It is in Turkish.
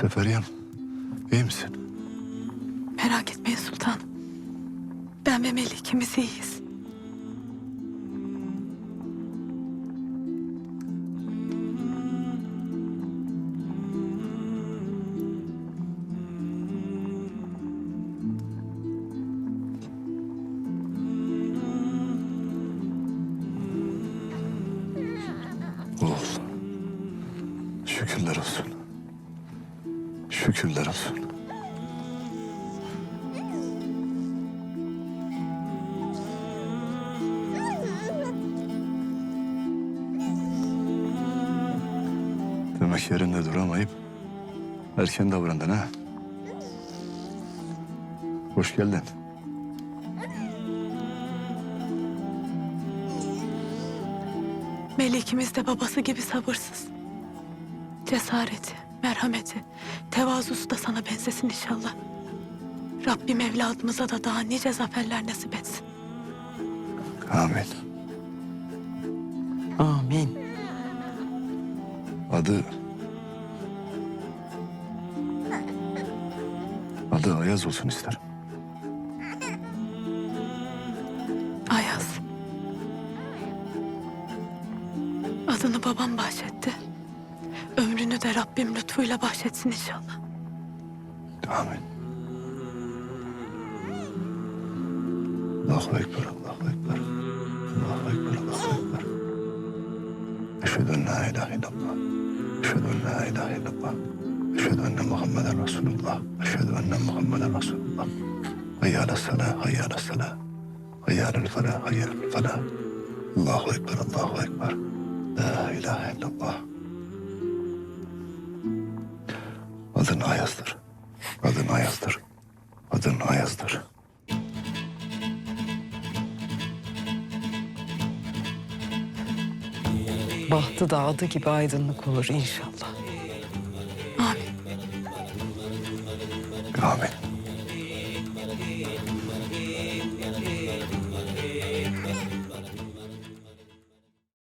Seferiyem, iyi misin? Merak etmeyin sultanım. Ben ve Melih ikimiz iyiyiz. Oğul. Şükürler olsun. Şükürler olsun. Demek yerinde duramayıp erken davrandın ha? Hoş geldin. Melih ikimiz de babası gibi sabırsız. Cesareti, merhameti, tevazusu da sana benzesin inşallah. Rabbim evladımıza da daha nice zaferler nasip etsin. Amin. Amin. Adı... Adı Ayaz olsun isterim. Ayaz. Adını babam bahşetti. Ömrünü de Rabbim lütfuyla bahşetsin inşallah. Amin. Allahu Ekber, Allahu Ekber. Allahu Ekber, Allahu Ekber. Eşhedü en la ilahe illallah. Eşhedü en la ilahe illallah. Eşhedü enne Muhammeden Resulullah. Eşhedü enne Muhammeden Resulullah. Ala salah. Hayya ala felah, hayya ala felah. Allahu Ekber, Allahu Ekber. La ilahe illallah. Adın Ayaz'dır. Adın Ayaz'dır. Adın Ayaz'dır. Bahtı da adı gibi aydınlık olur inşallah. Amin. Amin.